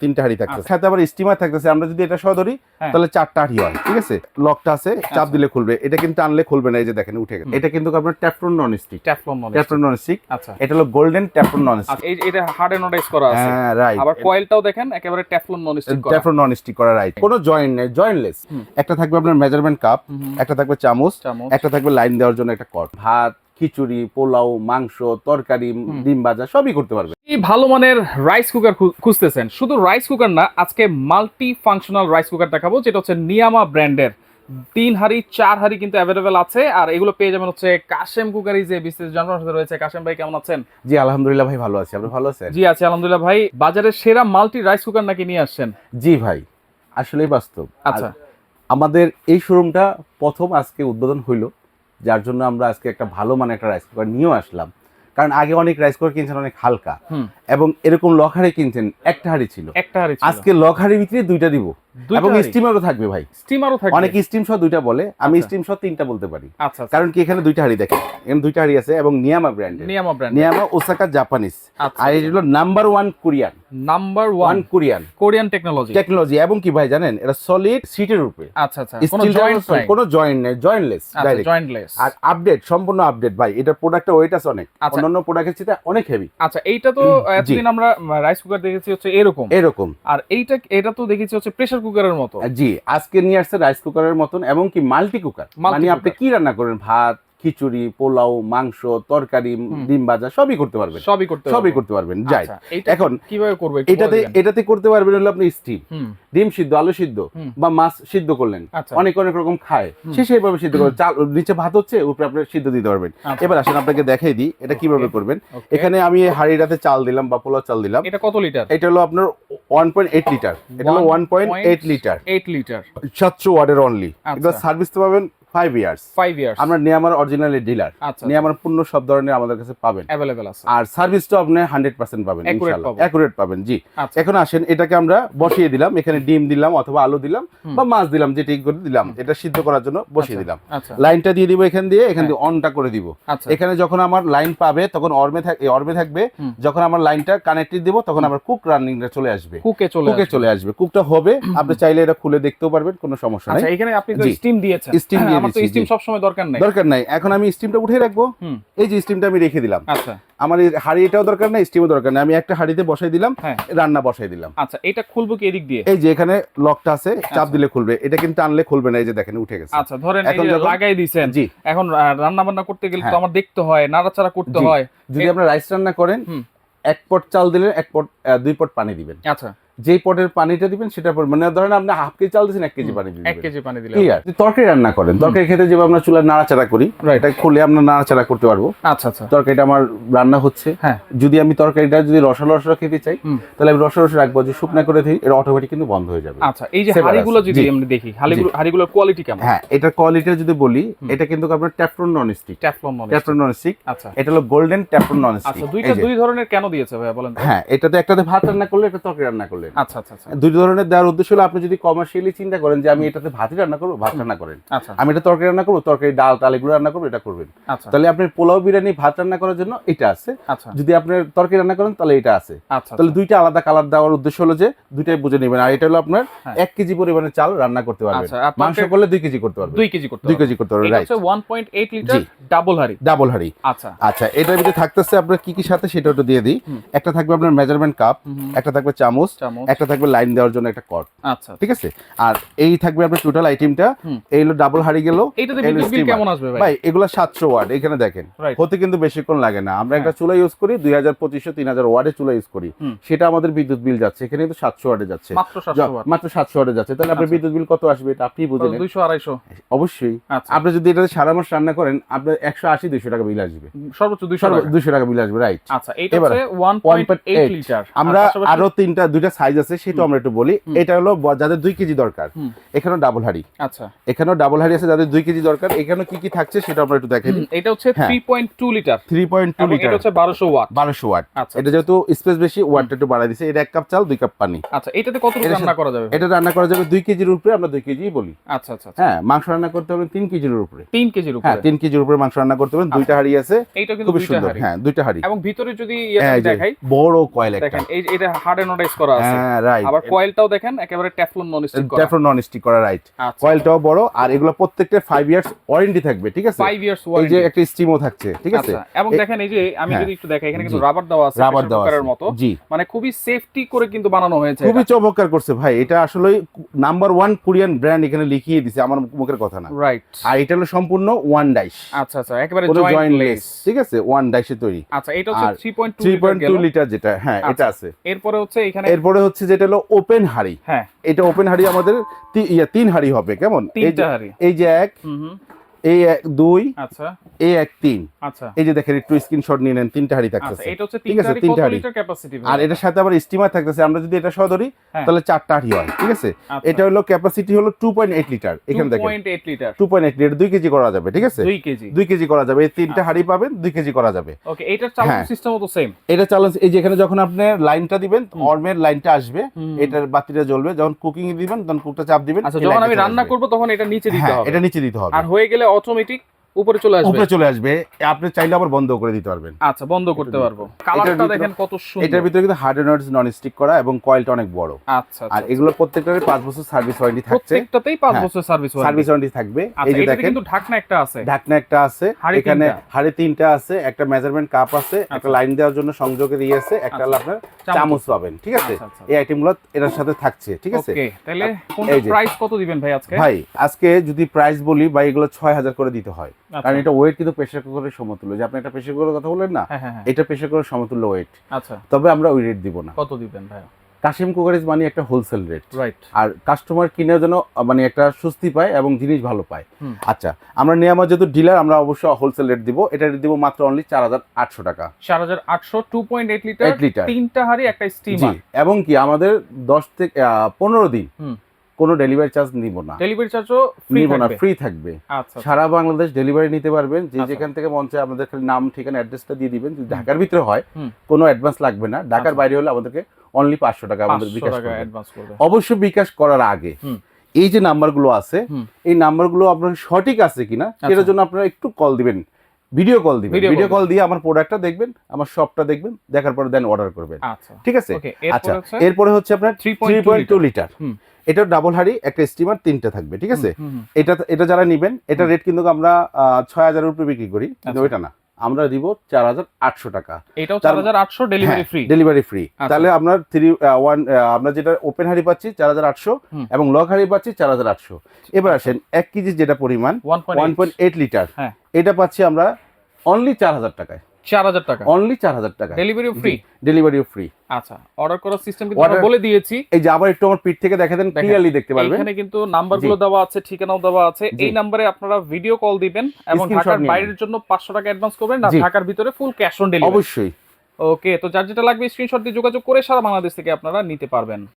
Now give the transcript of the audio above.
তিনটা হাড়ি থাকতেছে। সাথে আবার স্টিমার থাকতেছে আমরা যদি এটা সহ ধরি হ্যাঁ। তাহলে চারটা হাড়ি হয় ঠিক আছে? লকটা আছে চাপ আচ্ছা। দিলে খুলবে। এটা কিন্তু টানলে খুলবে না এই যে দেখেন উঠে গেছে। এটা কিন্তু আপনার ট্যাফলন নন স্টিক ট্যাফলন মনে ট্যাফলন নন স্টিক আচ্ছা। এটা হলো গোল্ডেন ট্যাফলন নন স্টিক এই এটা হার্ড এনোডাইজ করা আছে। হ্যাঁ রাইট আবার কয়েলটাও দেখেন একেবারে ট্যাফলন নন স্টিক করা। ট্যাফলন নন স্টিক করা রাইট কোনো জয়েন্ট নেই জয়েন্টলেস একটা থাকবে আপনার মেজারমেন্ট কাপ। একটা থাকবে চামচ চামচ। একটা থাকবে লাইন দেওয়ার জন্য একটা কট ভাত খিচুড়ি পোলাও মাংস তরকারি ডিম ভাজা সবই করতে পারবে। এই ভালো মানের রাইস কুকার খুঁজতেছেন। শুধু রাইস কুকার না আজকে মাল্টি ফাংশনাল রাইস কুকার দেখাবো যেটা হচ্ছে নিয়ামা ব্র্যান্ডের তিন হাড়ি চার হাড়ি কিন্তু অ্যাভেলেবেল আছে আর এগুলো পেয়ে যাবেন হচ্ছে কাশেম কুকারি যে বিশেষ জন্মের সাথে রয়েছে। কাশেম ভাই কেমন আছেন? জি আলহামদুলিল্লাহ ভাই ভালো আছি। আপনি ভালো আছেন? জি আছি আলহামদুলিল্লাহ ভাই। বাজারের সেরা মাল্টি রাইস কুকার নাকি নিয়ে আসছেন? জি ভাই আসলেই বাস্তব। আচ্ছা। আমাদের এই শোরুমটা প্রথম আজকে উদ্বোধন হইল। যার জন্য আমরা আজকে একটা ভালো মানে একটা রাইস কুকার নিয়েও আসলাম। কারণ আগে অনেক রাইস কুকার কিনছেন অনেক হালকা। এবং এরকম লখারে কিনছেন একটা হাড়ি ছিল। একটা হাড়ি আজকে লখারির ভিতরে দুইটা দিব। এবং স্টিমারও থাকবে ভাই। স্টিমারও থাকে অনেক স্টিম সহ দুইটা বলে। আমি আচ্ছা। স্টিম সহ তিনটা বলতে পারি। আচ্ছা আচ্ছা। কারণ কি এখানে দুইটা হাড়ি দেখেন। এখানে দুইটা হাড়ি আছে এবং নিয়ামা ব্র্যান্ডের নিয়ামা ব্র্যান্ড নিয়ামা ওসাকা জাপানিজ আচ্ছা আর এটা হলো number one Korean number one Korean Korean technology technology এবং কি ভাই জানেন এটা সলিড সিটের উপরে। আচ্ছা আচ্ছা। কোনো জয়েন্ট নাই। কোনো জয়েন্ট নেই জয়েন্টলেস আচ্ছা ডাইরেক্ট জয়েন্টলেস আর আপডেট সম্পূর্ণ আপডেট ভাই। এটা প্রোডাক্টের ওয়েট আছে অনেক। আচ্ছা। অন্যান্য প্রোডাক্টের চেয়ে অনেক হেভি আচ্ছা এইটা তো এতদিন আমরা রাইস কুকার দেখেছি হচ্ছে এরকম। এরকম। আর এইটা এটা তো দেখেছি হচ্ছে প্রেসার কুকারের মতো। জি আজকে নিয়ে আসছে রাইস কুকারের মতন এবং কি মাল্টি কুকার মানে আপনি কি রান্না করেন? ভাত খিচুড়ি পোলাও মাংস তরকারি ডিম ভাজা সবই করতে পারবেন। সবই করতে সবই করতে পারবেন। যাই। আচ্ছা, এখন কীভাবে করব একটু বলে এটাতে এটাতে করতে পারবেন হলো আপনি স্টিম ডিম সিদ্ধ আলু সিদ্ধ বা মাছ সিদ্ধ করলেন। আচ্ছা। অনেক অনেক রকম খায়। সে সেইভাবে সিদ্ধ করে চাল নিচে ভাত হচ্ছে উপরে আপনি সিদ্ধ দিতে পারবেন। আচ্ছা। এবার আসেন আপনাকে দেখাই দিই এটা কীভাবে করবেন। এখানে আমি এই হাঁড়িটাতে চাল দিলাম বা পোলাও চাল দিলাম। এটা কত লিটার? এটা হলো আপনার ওয়ান পয়েন্ট এইট লিটার। এটা হলো one point eight litre. 8 litre. সাতশো ওয়ার্ডের অনলি। এগুলো সার্ভিস তো পাবেন ফাইভ ইয়ার্স ফাইভ ইয়ার্স আমরা নিয়ামার ডিলার নিয়ামার পূর্ণ সব ধরনের আমাদের কাছে পাবেন। অ্যাভেলেবেল আছে। আর সার্ভিসটা আপনি হান্ড্রেড পার্সেন্ট পাবেন অ্যাকুরেট পাবেন। জি। এখন আসেন এটাকে আমরা বসিয়ে দিলাম এখানে ডিম দিলাম অথবা আলু দিলাম বা মাছ দিলাম যেটি করে দিলাম। এটা সিদ্ধ করার জন্য বসিয়ে দিলাম। লাইনটা দিয়ে দিব এখান দিয়ে এখান দিয়ে অনটা করে দিব। এখানে যখন আমার লাইন পাবে তখন অর্মে অর্মে থাকবে। যখন আমার লাইনটা কানেক্টেড দিব তখন আমার কুক রানিংটা চলে আসবে। কুকে চলে কুকে চলে আসবে। কুকটা হবে আপনি চাইলে এটা খুলে দেখতেও পারবেন কোনো সমস্যা নেই। এখানে আপনি স্টিম দিয়েছেন। স্টিম দিয়ে আমার তো স্টিম সব সময় দরকার নাই। দরকার নাই। এখন আমি স্টিমটা উঠে রাখব। এই যে স্টিমটা আমি রেখে দিলাম। আচ্ছা। আমার এই এটাও দরকার নাই স্টিমও দরকার নাই। আমি একটা হাঁড়িতে বসাই দিলাম হ্যাঁ। রান্না বসাই দিলাম। আচ্ছা এটা খুলবো কি এদিক দিয়ে? এই যে এখানে লকটা আছে চাপ আচ্ছা। দিলে খুলবে। এটা কিন্তু টানলে খুলবে না এই যে দেখেন উঠে গেছে। আচ্ছা ধরেন এখন লাগাই দিয়েছেন জি। এখন রান্না বান্না করতে গেলে তো হ্যাঁ। আমার দেখতে হয় নাড়াচাড়া করতে হয়। যদি আপনার রাইস রান্না করেন এক পট চাল দিলেন এক পট দুই পট পানি দিবেন। আচ্ছা। যেই পটের পানিটা দিবেন সেটা পর মানে ধরেন আপনি হাফ কেজি চাল দিচ্ছেন এক কেজি পানি দিবেন এক কেজি পানি দিলে ক্লিয়ার তরকারি রান্না করেন তরকারি খেতে যেভাবে আমরা চুলার নাড়াচাড়া করি. এটা খুলে আমরা নাড়াচাড়া করতে পারব। আচ্ছা আচ্ছা। তরকারিটা আমার রান্না হচ্ছে। হ্যাঁ। যদি আমি তরকারিটা যদি রসা রসা খেতে চাই তাহলে আমি রসা রসা রাখব যে শুকনা করে দিই এটা অটোমেটিক কিন্তু বন্ধ হয়ে যাবে। আচ্ছা এই যে হাড়িগুলো যদি জি। আমরা দেখি হাড়িগুলো হাড়িগুলোর কোয়ালিটি কেমন? হ্যাঁ এটার কোয়ালিটি যদি বলি এটা কিন্তু আপনার ট্যাফলন নন স্টিক ট্যাফলন মনে ট্যাফলন নন স্টিক আচ্ছা। এটা হলো গোল্ডেন ট্যাফলন নন আচ্ছা দুইটা দুই ধরনের কেন দিয়েছে ভাইয়া বলেন হ্যাঁ এটাতে একটাতে ভাত রান্না করলে একটা তরকারি রান্না করলেন আচ্ছা আচ্ছা আচ্ছা। দুই ধরনের দেওয়ার উদ্দেশ্য হলো আপনি যদি কমার্শিয়ালি চিন্তা করেন যে আমি এটাতে ভাতই রান্না করব ভাত রান্না করেন। আচ্ছা। আমি এটা তরকারি রান্না করব তরকারি ডাল টাল এগুলো রান্না করব এটা করবেন। আচ্ছা। তাহলে আপনি পোলাও বিরিয়ানি ভাত রান্না করার জন্য এটা আছে। আচ্ছা। যদি আপনি তরকারি রান্না করেন তাহলে এটা আছে। তাহলে দুইটা আলাদা কালার দেওয়ার উদ্দেশ্য হলো যে দুইটাই বুঝে নেবেন। আর এটা হলো আপনার হ্যাঁ। এক কেজি পরিমাণে চাল রান্না করতে পারবেন। মাংস করলে দুই কেজি করতে পারবেন। দুই কেজি করতে দুই কেজি করতে পারবেন এটা রাইট হচ্ছে 1.8 লিটার ডাবল হাড়ি ডাবল হাড়ি আচ্ছা। আচ্ছা এটার ভিতরে থাকতেছে আপনার কি কি সাথে সেটা একটু দিয়ে দিই। একটা থাকবে আপনার মেজারমেন্ট কাপ একটা থাকবে চামচ। একটা থাকবে লাইন দেওয়ার জন্য একটা কট আচ্ছা। ঠিক আছে? আর এই থাকবে আপনার টোটাল আইটেমটা এই হলো ডাবল হাড়ি গেল কেমন আসবে ভাই? ভাই এগুলো সাতশো ওয়াট এখানে দেখেন। হতে কিন্তু বেশিক্ষণ লাগে না। আমরা একটা চুলা ইউজ করি দুই হাজার পঁচিশশো তিন হাজার ওয়ার্ডে চুলা ইউজ করি। সেটা আমাদের বিদ্যুৎ বিল যাচ্ছে। এখানে কিন্তু সাতশো ওয়ার্ডে যাচ্ছে। মাত্র 700 ওয়াট। মাত্র সাতশো ওয়ার্ডে যাচ্ছে। তাহলে আপনার আচ্ছা। বিদ্যুৎ বিল কত আসবে এটা আপনি বুঝে নেন। 200 250 অবশ্যই। আচ্ছা। আপনি যদি এটা সারা মাস রান্না করেন আপনার একশো আশি দুইশো টাকা বিল আসবে। সর্বোচ্চ 200 টাকা। দুইশো টাকা বিল আসবে রাইট আচ্ছা এটা এবার হচ্ছে 1.8 1.8 লিটার আমরা আরও তিনটা দুইটা সাইজ আছে সেটাও আমরা একটু বলি। এটা হলো যাদের দুই কেজি দরকার। হুম, এখানেও ডাবল হাড়ি। আচ্ছা। এখানেও ডাবল হাড়ি আছে যাদের দুই কেজি দরকার। এখানেও কি কি থাকছে সেটা আমরা একটু দেখে এটা হচ্ছে হ্যাঁ। 3.2 লিটার থ্রি পয়েন্ট টু এটা লিটার হচ্ছে 1200 ওয়াট। বারোশো ওয়াট। আচ্ছা। এটা যেহেতু স্পেস বেশি ওয়াটটা একটু বাড়াই দিছে। এটা এক কাপ চাল দুই কাপ পানি। আচ্ছা এটাতে কত রান্না করা যাবে? এটা রান্না করা যাবে দুই কেজির উপরে আমরা দুই কেজি বলি। আচ্ছা আচ্ছা আচ্ছা। হ্যাঁ মাংস রান্না করতে হবে তিন কেজির উপরে। 3 কেজির উপরে? হ্যাঁ তিন কেজির উপরে মাংস রান্না করতে হবে। দুইটা হাড়ি আছে। এইটা কিন্তু দুইটা সুন্দর। হাড়ি। হ্যাঁ দুইটা হাড়ি। এবং ভিতরে যদি দেখাই বড় কয়েল একটা। দেখেন এটা হার্ড এনোডাইজ করা আছে। হ্যাঁ রাইট আবার কয়েলটাও দেখেন একেবারে টেফলন নন স্টিক করা। ট্যাফলন নন স্টিক করা রাইট আচ্ছা। কয়েলটাও বড় আর এগুলো প্রত্যেকটা ফাইভ ইয়ার্স ওয়ারেন্টি থাকবে ঠিক আছে? 5 ইয়ার্স এই যে একটা স্টিমও থাকছে ঠিক আছে? আচ্ছা এবং দেখেন এই যে আমি হ্যাঁ। যদি একটু দেখাই এখানে কিন্তু রাবার দেওয়া আছে রাবার দেওয়া আছে। মতো। জি। মানে খুবই সেফটি করে কিন্তু বানানো হয়েছে খুবই চমৎকার করছে ভাই এটা আসলে নাম্বার ওয়ান কোরিয়ান ব্র্যান্ড এখানে লিখিয়ে দিছে আমার মুখের কথা না। রাইট আর এটা হলো সম্পূর্ণ ওয়ান ডাইস আচ্ছা আচ্ছা একেবারে কোনো জয়েন্ট জয়েন্ট লেস লেস ঠিক আছে? ওয়ান ডাইসে তৈরি। আচ্ছা এটা হচ্ছে 3.2 লিটার যেটা হ্যাঁ আচ্ছা। এটা আছে। এরপরে হচ্ছে এখানে এরপরে হচ্ছে যেটা হলো ওপেন হাড়ি। হ্যাঁ। এটা ওপেন হাড়ি আমাদের ইয়া, তিন হাড়ি হবে কেমন? এই যে- এক এই এক দুই আচ্ছা। এই এক তিন। আচ্ছা। এই যে দেখেন একটু স্ক্রিনশট নিয়ে নেন তিনটা হাড়ি আচ্ছা থাকতেছে এটা হচ্ছে ঠিক আছে, তিনটা কত হাঁড়ি। আর এটার সাথে আবার স্টিমার থাকতেছে আমরা যদি এটা সহ ধরি হ্যাঁ। তাহলে চারটা হাড়ি হয় ঠিক আছে? আচ্ছা। এটা হলো ক্যাপাসিটি হলো টু পয়েন্ট এইট লিটার এখানে দেখেন। 2.8 litre two point eight litre দুই কেজি করা যাবে ঠিক আছে? 2 কেজি। দুই কেজি করা যাবে এই তিনটা আচ্ছা। হাড়ি পাবেন দুই কেজি করা যাবে। ওকে এটার চালানো। তো সেম এটা এই যে এখানে যখন আপনি লাইনটা দিবেন। অর্মের লাইনটা আসবে এটার বাতিটা জ্বলবে যখন কুকিং এ দিবেন তখন কুকটা চাপ দিবেন আচ্ছা যখন আমি রান্না। করব তখন এটা নিচে দিতে হ্যাঁ হবে। এটা নিচে দিতে হবে। আর হয়ে গেলে অটোমেটিক উপরে চলে আসবে? উপরে চলে আসবে। আপনি চাইলে আবার বন্ধ করে দিতে পারবেন। আচ্ছা বন্ধ করতে পারব। কালারটা দেখেন কত সুন্দর। এটার ভিতরে কিন্তু হার্ড এন্ড নন স্টিক করা এবং কয়েলটা অনেক বড়। আচ্ছা আর আচ্ছা। এগুলো প্রত্যেকটারই পাঁচ বছর সার্ভিস ওয়ারেন্টি থাকছে। প্রত্যেকটাতেই 5 হ্যাঁ, বছর সার্ভিস সার্ভিস ওয়ারেন্টি থাকবে। এই আচ্ছা যে দেখেন কিন্তু ঢাকনা একটা আছে। ঢাকনা একটা আছে। এখানে। হাড়ি তিনটা আছে একটা মেজারমেন্ট কাপ আছে একটা আচ্ছা। লাইন দেওয়ার জন্য সংযোগের ইয়ে আছে একটা আপনার চামচ। পাবেন ঠিক আছে? আচ্ছা, আচ্ছা। এই আইটেমগুলো এটার সাথে থাকছে ঠিক আছে? ওকে তাহলে এই যে। প্রাইস কত দিবেন ভাই আজকে? ভাই আজকে যদি প্রাইস বলি বা এগুলো ছয় হাজার করে দিতে হয়। আচ্ছা। কারণ এটা ওয়েট কিন্তু প্রেশার কুকারের সমতুল্য। যে আপনি একটা প্রেশার কুকারের কথা বললেন না হ্যাঁ হ্যাঁ হ্যাঁ। এটা প্রেশার কুকারের সমতুল্য ওয়েট আচ্ছা। তবে আমরা ওই রেট দিব না। কত দিবেন ভাই কাশিম কুকারিজ মানে একটা হোলসেল রেট রাইট আর কাস্টমার কিনে যেন মানে একটা স্বস্তি পায় এবং জিনিস ভালো পায়। আচ্ছা আমরা নিয়ামা যেহেতু ডিলার আমরা অবশ্যই হোলসেল রেট দিব। এটা রেট দিব মাত্র অনলি চার হাজার আটশো টাকা। চার হাজার আটশো two point eight litre litre তিনটা হাড়ি একটা স্টিমার এবং কি আমাদের দশ থেকে পনেরো দিন। কোনো ডেলিভারি চার্জ নিব না। ডেলিভারি চার্জও ফ্রি নিব না ফ্রি থাকবে। আচ্ছা সারা বাংলাদেশ ডেলিভারি নিতে পারবেন যে আচ্ছা। যেখান থেকে মঞ্চে আমাদের খালি নাম ঠিকানা অ্যাড্রেসটা দিয়ে দিবেন। যদি ঢাকার ভিতরে হয় কোনো অ্যাডভান্স লাগবে না। ঢাকার আচ্ছা। বাইরে হলে আমাদেরকে অনলি পাঁচশো টাকা আমাদের বিকাশ অবশ্যই বিকাশ করার আগে এই যে নাম্বারগুলো আছে। এই নাম্বারগুলো আপনার সঠিক আছে কিনা আচ্ছা। সেটার জন্য আপনারা একটু কল দিবেন। ভিডিও কল দিবেন। ভিডিও কল দিয়ে আমার প্রোডাক্টটা দেখবেন আমার শপটা দেখবেন দেখার পরে দেন অর্ডার করবেন। আচ্ছা। ঠিক আছে? আচ্ছা এরপরে হচ্ছে আপনার 3.2 থ্রি পয়েন্ট টু লিটার। এটা ডাবল হাড়ি একটা স্টিমার তিনটা থাকবে ঠিক আছে? এটা এটা যারা নিবেন এটা রেট কিন্তু আমরা ছয় হাজারের উপরে বিক্রি করি কিন্তু আচ্ছা। ওইটা না। আমরা দিব চার হাজার আটশো টাকা। এটাও চার হাজার আটশো ডেলিভারি ফ্রি ডেলিভারি ফ্রি। তাহলে আমরা থ্রি ওয়ান আমরা যেটা ওপেন হাড়ি পাচ্ছি চার হাজার আটশো এবং লক হাড়ি পাচ্ছি চার হাজার আটশো। এবার আসেন এক কেজি যেটা পরিমাণ ওয়ান পয়েন্ট এইট লিটার। এটা পাচ্ছি আমরা অনলি চার হাজার টাকায়। চার হাজার টাকা। অনলি চার হাজার টাকায় ডেলিভারি ফ্রি ডেলিভারিও ফ্রি আচ্ছা অর্ডার করার সিস্টেম কিন্তু আমরা বলে দিয়েছি। এই যে আবার একটু আমার পিঠ থেকে দেখা দেন ক্লিয়ারলি দেখতে পারবেন। এখানে কিন্তু নাম্বারগুলো দেওয়া আছে ঠিকানাও দেওয়া আছে। এই নাম্বারে আপনারা ভিডিও কল দিবেন এবং ঢাকার বাইরের জন্য পাঁচশো টাকা অ্যাডভান্স করবেন জি। ঢাকার ভিতরে ফুল ক্যাশ অন ডেলিভারি অবশ্যই। ওকে তো যার যেটা লাগবে স্ক্রিনশট দিয়ে যোগাযোগ করে সারা বাংলাদেশ থেকে আপনারা নিতে পারবেন।